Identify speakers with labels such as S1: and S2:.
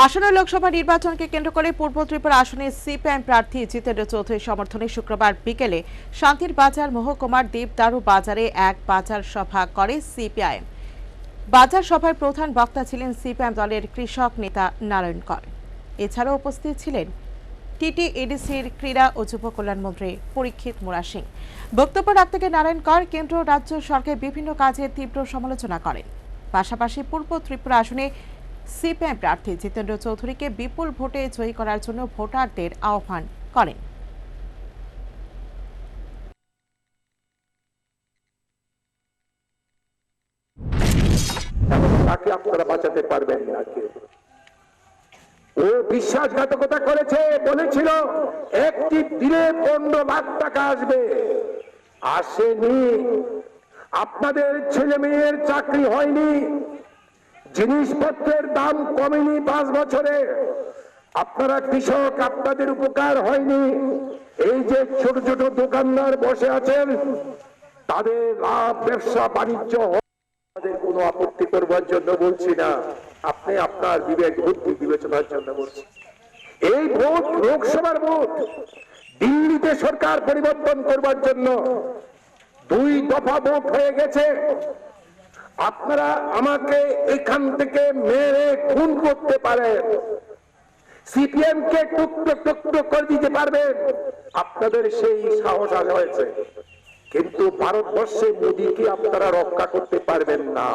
S1: আসন্ন লোকসভা নির্বাচনকে কেন্দ্র করে পূর্ব ত্রিপুরা আসনে সিপিআইএম প্রার্থী জিতেন্দ্র চৌধুরীর সমর্থনে শুক্রবার বিকেলে শান্তির বাজার মহকুমার দেবদারু বাজারে এক বাজার সভা করে সিপিআইএম। বাজার সভায় প্রধান বক্তা ছিলেন সিপিআইএম দলের কৃষক নেতা নারায়ণ কর। এছাড়াও উপস্থিত ছিলেন টিটি এডিসির ক্রীড়া ও যুব কল্যাণ মন্ত্রী পরীক্ষিত মুরা সিং। বক্তব্য রাখতে গিয়ে নারায়ণ কর কেন্দ্র রাজ্য সরকারের বিভিন্ন কাজের তীব্র সমালোচনা করেন। পাশাপাশি পূর্ব ত্রিপুরা আসনে সিপিএম প্রার্থী জিতেন্দ্র চৌধুরীকে বিপুল ভোটে জয়ী করার জন্য ভোটারদের আহ্বান করেন।
S2: ও বিশ্বাসঘাতকতা করেছে, বলেছিল, একটি দিনে পনেরো লাখ টাকা আসবে। আসেনি। আপনাদের ছেলে মেয়ের চাকরি হয়নি। জিনিসপত্রের দাম কমেনি পাঁচ বছরে। আপনারা কৃষক, আপনাদের উপকার হয়নি। এই যে ছোট ছোট দোকানদার বসে আছেন, তাদের লাভ, ব্যবসা, বাণিজ্য আমাদের কোনো আপত্তি করবার জন্য বলছি না। আপনি আপনার বিবেক, বুদ্ধি বিবেচনার জন্য বলছি। এই ভোট, লোকসভার ভোট, দিল্লিতে সরকার পরিবর্তন করবার জন্য দুই দফা ভোট হয়ে গেছে। আপনারা আমাকে থেকে মেরে খুন করতে পারেন। সিপিএম কে টুকরো টুকরো করে দিতে পারবেন। আপনাদের সেই সাহস আজ হয়েছে। কিন্তু ভারতবর্ষে মোদীকে আপনারা রক্ষা করতে পারবেন না।